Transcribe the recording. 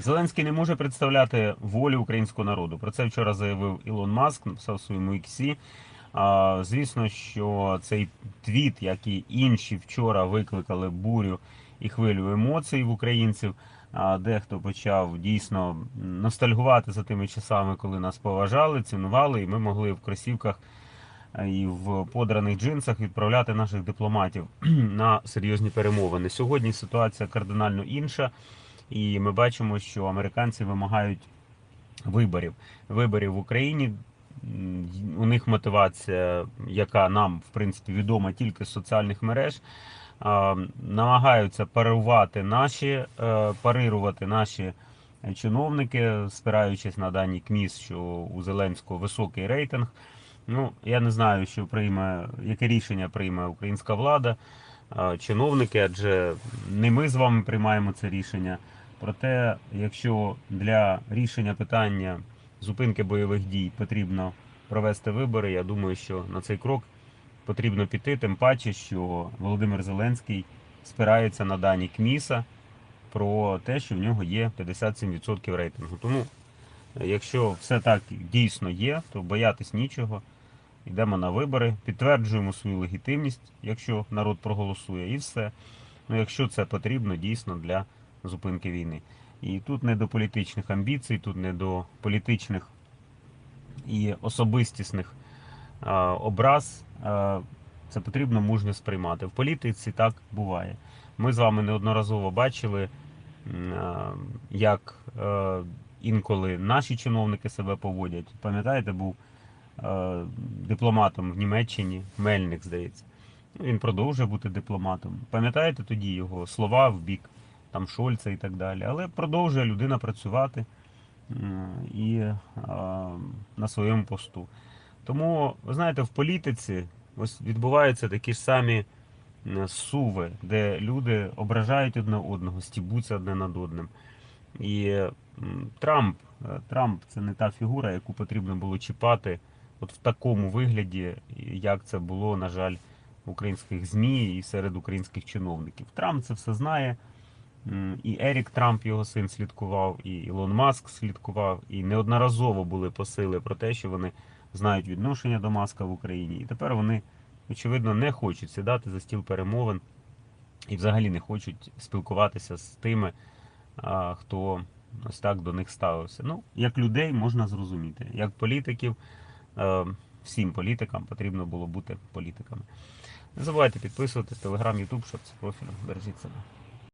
Зеленський не може представляти волю українського народу. Про це вчора заявив Ілон Маск, написав своєму іксі. Звісно, що цей твіт, як і інші вчора викликали бурю і хвилю емоцій в українців. Дехто почав дійсно ностальгувати за тими часами, коли нас поважали, цінували, і ми могли в кросівках і в подраних джинсах відправляти наших дипломатів на серйозні перемовини. Сьогодні ситуація кардинально інша, і ми бачимо, що американці вимагають виборів. Виборів в Україні. У них мотивація, яка нам в принципі відома тільки з соціальних мереж. Намагаються парувати наші, е, парирувати наші чиновники, спираючись на дані КМІС, що у Зеленського високий рейтинг. Ну, я не знаю, що прийме, яке рішення прийме українська влада, чиновники, адже не ми з вами приймаємо це рішення. Проте, якщо для рішення питання зупинки бойових дій потрібно провести вибори, я думаю, що на цей крок потрібно піти, тим паче, що Володимир Зеленський спирається на дані КМІСа про те, що в нього є 57% рейтингу. Тому, е, якщо все так дійсно є, то боятись нічого. Йдемо на вибори, підтверджуємо свою легітимність, якщо народ проголосує, і все. Ну, якщо це потрібно дійсно для зупинки війни. І тут не до політичних амбіцій, тут не до політичних і особистісних а, образ. А, це потрібно мужньо сприймати. В політиці так буває. Ми з вами неодноразово бачили, м, як е, інколи наші чиновники себе поводять. Пам'ятаєте, був е, дипломатом в Німеччині, Мельник, здається. Він продовжує бути дипломатом. Пам'ятаєте тоді його слова в бік там Шольца і так далі. Але продовжує людина працювати і на своєму посту. Тому, ви знаєте, в політиці ось відбуваються такі ж самі суви, де люди ображають одне одного, стібуться одне над одним. І Трамп, е, Трамп це не та фігура, яку потрібно було чіпати от в такому вигляді, як це було, на жаль, в українських ЗМІ і серед українських чиновників. Трамп це все знає. І Ерік Трамп, його син, слідкував, і Ілон Маск слідкував, і неодноразово були посили про те, що вони знають відношення до Маска в Україні. І тепер вони, очевидно, не хочуть сідати за стіл перемовин і взагалі не хочуть спілкуватися з тими, хто ось так до них ставився. Ну, як людей можна зрозуміти, як політиків, е, всім політикам потрібно було бути політиками. Не забувайте підписуватись, телеграм, ютуб, щоб це профіль. Бережіть себе.